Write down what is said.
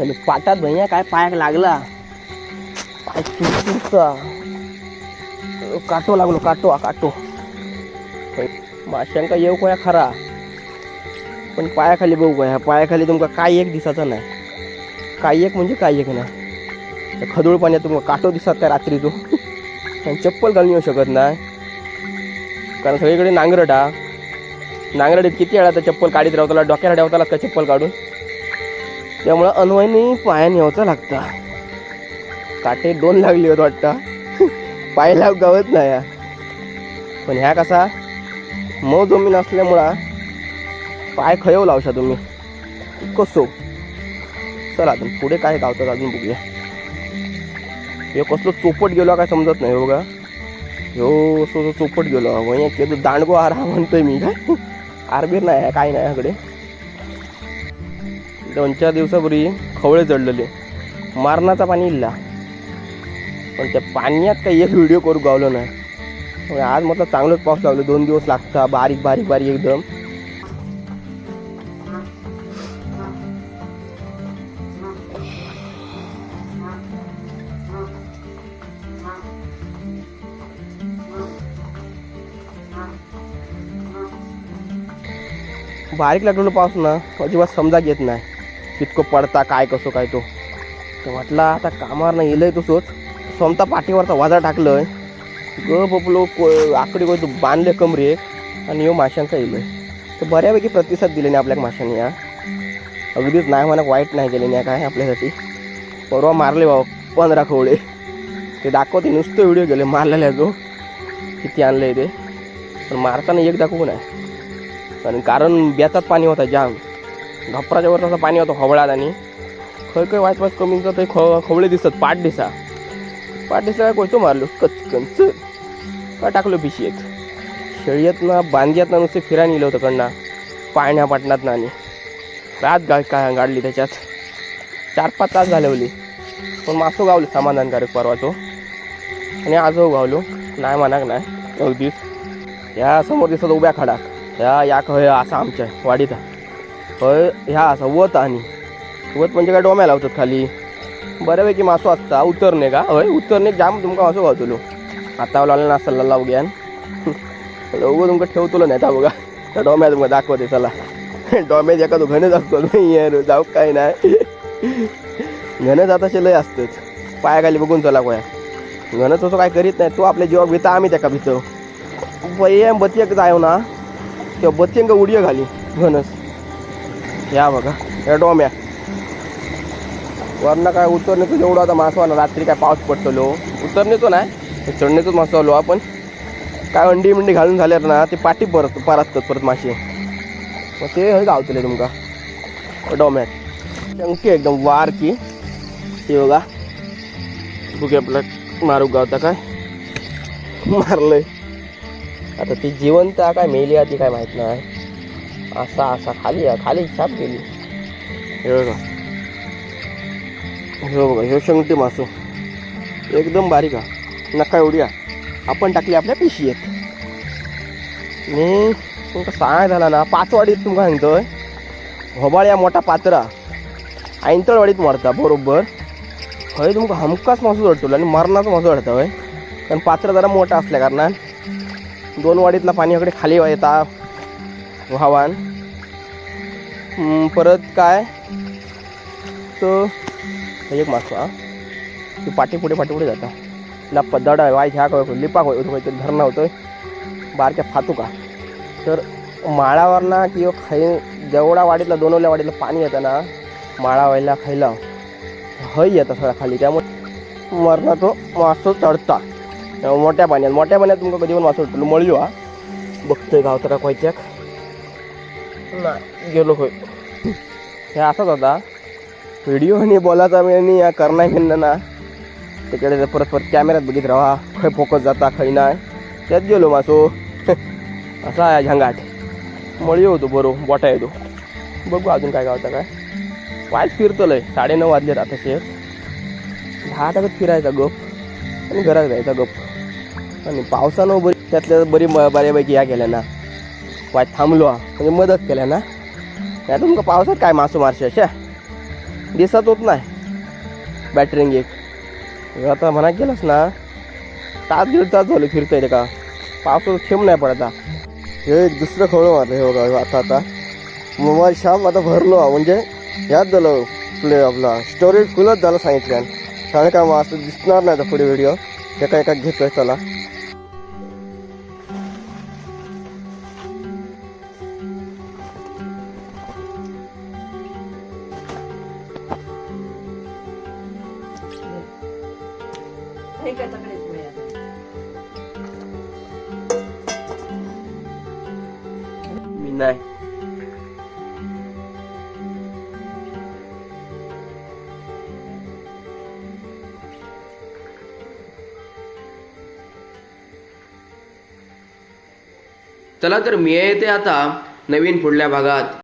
आणि पाटात भैया काय पायाक लागला? पाय चुरचुरचा काटो लागलो काटो हा काटो. माशांका येऊ कोया खरा? पण पायाखाली बघू काय पायाखाली तुमका काय एक दिसाचा नाही. काय एक म्हणजे काय एक नाही. खदोळ खदूळ पाण्यात तुमका काटो दिसत काय रात्री तो. आणि चप्पल घालून येऊ शकत नाही. कारण सगळीकडे नांगरट हा नांगरडीत किती वेळा तर चप्पल काढीत राहताला डोक्याला ठेवतालाच का चप्पल काढून? त्यामुळं अनवयनी पाया न्यावचा लागता. काटे दोन लागली होत वाटतं. पाय लाव गावत नाही. पण ह्या कसा? मऊ जमीन असल्यामुळं पाय खयव लावशा तुम्ही. कसो चला अजून पुढे काय गावतात अजून बघूया. हे कसलो चोपट गेलो काय समजत नाही हो बघा. ह्यो असो चोपट गेलो. वय केलो दांडगो आरा म्हणतोय मी. काय आरबीर नाही काय नाही ह्याकडे. दोन चार दिवसापूर्वी खवळे चढलेले. मारणाचा पाणी इल्ला. पण त्या पाण्यात काही एक व्हिडिओ करू गावलो नाही. आज म्हटलं चांगलंच पाऊस लागलो. दोन दिवस लागता बारीक बारीक बारीक एकदम. बारीक लागलेलो पाऊस ना अजिबात समजा घेत नाही. कितको पडता काय कसं काय तो. तर म्हटलं आता कामावर नाही येलंय तसंच स्वतः पाठीवरचा वाजा टाकलंय. ग बपलो को आकडी कोण बांधले कमरे. आणि यो येलो आहे तर बऱ्यापैकी प्रतिसाद दिले नाही आपल्या माशांनी या अगदीच नाही म्हणा वाईट नाही केले नाही काय आपल्यासाठी. परवा मारले बाबा पंधरा खवळे ते दाखवते नुसतं व्हिडिओ गेले मारलेल्या जो किती आणलं आहे ते. पण मारताना एक दाखवू नाही. कारण कारण बेतात पाणी होता जाम. घपराच्या वर तसं पाणी होतं हवळात आणि खय खय वाच वाच कमी ते ख खवळे दिसत पाठ दिसा. पाठ दिसला काय कोयतो मारलो कचकंच काय टाकलो पिशीत शेळीतनं बांधियातनं नुसते फिरायला नेलं होतं कडनं पाळण्या पाटणात ना आणि रात गा का गाडली त्याच्यात. चार पाच तास घालवली. पण मासो गावले समाधानकारक परवाचो आणि आजो गावलो. नाही म्हणाक नाही अगदीच ह्या समोर दिसत उभ्या खडाक ह्या या खय असा आमच्या वाडीत. हय ह्या असा वत आणि वत म्हणजे काय डोम्या लावतात खाली. बऱ्यापैकी मासो असता उतरणे का? हय उतरणे जाम तुमका मासो गावतलो आता लावला ना सल्ला लावू घ्यान उगं तुमकां ठेवतलो नाही बघा. त्या डोम्या दाखवत दाखवते चला. डोम्यात एका तो घन दाखवतो यार जाऊ काय नाही. घन असे लय असतंच पायाखाली बघून चला कोया घन तसं काय करीत नाही तो आपल्या जीवाक भिता आम्ही त्याका भितो पय बतियक जायो ना किंवा बत्तींग उडयो घाली घनस या बघा. या डोम्या वरनं काय उतरण्याचं जेवढं आता मासवा ना रात्री काय पाऊस पडतलो. उतरण्याचो नाही चढण्याचोच मासो आलो आपण. काय अंडी मिंडी घालून झाल्यावर ना ते पाठी परत परततात परत मासे. मग ते हे गावतले तुमका. डोम्यात शंकी एकदम वार की. ते बघा. भुके आपलं मारू गावता काय? मारलंय. आता ती जिवंत काय मेली आहे ती काय माहीत नाही. असा असा खाली खाली छाप गेली हे बघा. हे बघा हे शंकटी मासू. एकदम बारीक आहे. नका एवढी आपण टाकली आपल्या पिशीत मी तुमका सांगाय झाला ना पाचवाडीत तुमका सांगतोय. होबाळ्या मोठा पात्रा. आयंतळवाडीत मरता बरोबर. हय तुमका हमकाच मासो वाटतो आणि मरणाचा मासो वाटतं होय. कारण पात्र जरा मोठा असल्या कारणान. दोन वाडीतला पाणी वगैरे खाली येता व्हावान. परत काय? तर एक मासू हा. ती पाठी पुढे जाता. तिला पद्दाड वाय ह्या काय लिपाक होतो काहीतरी धरणं होतोय. बारक्या फातू का तर माळावरना किंवा खै जेवढा वाडीतला दोनवल्या वाडीतलं पाणी येतं ना माळा व्हायला खायला हय येतं सगळा खाली. त्यामुळे मरणा तो मासो चढता. मोठ्या पाण्यात मोठ्या पाण्यात तुमका कधी पण मासो वाटतो मळलो हा. बघतोय गावतं का कोयत्याक. नाही गेलो होय. हे असंच होता. व्हिडिओ आणि बोलायचा वेळ आणि या करणार घेणं ना. तिकडे जर परत परत कॅमेऱ्यात बघित राहा खय फोकस जाता खै नाही. त्यात गेलो मासो. असा आहे झंगाट. मळी होतो बरो बोटा येतो. बघू अजून काय गावता काय. पायच फिरतो लय साडेनऊ वाजले आता शेर दहा तासात फिरायचा गप. आणि घरात जायचा गप. आणि पावसानं बरी त्यातल्या बरी बऱ्यापैकी या केल्या ना. पाय थांबलो. म्हणजे मदत केल्या ना? नाही तुमका पावसात काय मासू मारशे अशा? दिसत होत नाही. बॅटरिंग एक. आता म्हणा गेलंस ना? तास दीड तास झालं फिरतोय ते का? पावसाचं थेंब नाही पडता हे एक दुसरं खवळं मारलं हे बघा आता आता. मोबाईल शाप आता भरलो. म्हणजे यात झालं प्ले आपला. स्टोरेज फुलच झालं सांगितलं शाळे काय मग असं दिसणार नाही आता पुढे व्हिडिओ एका एका घेतोय चला मी नाही. चला तर मी येते आता नवीन पुढल्या भागात.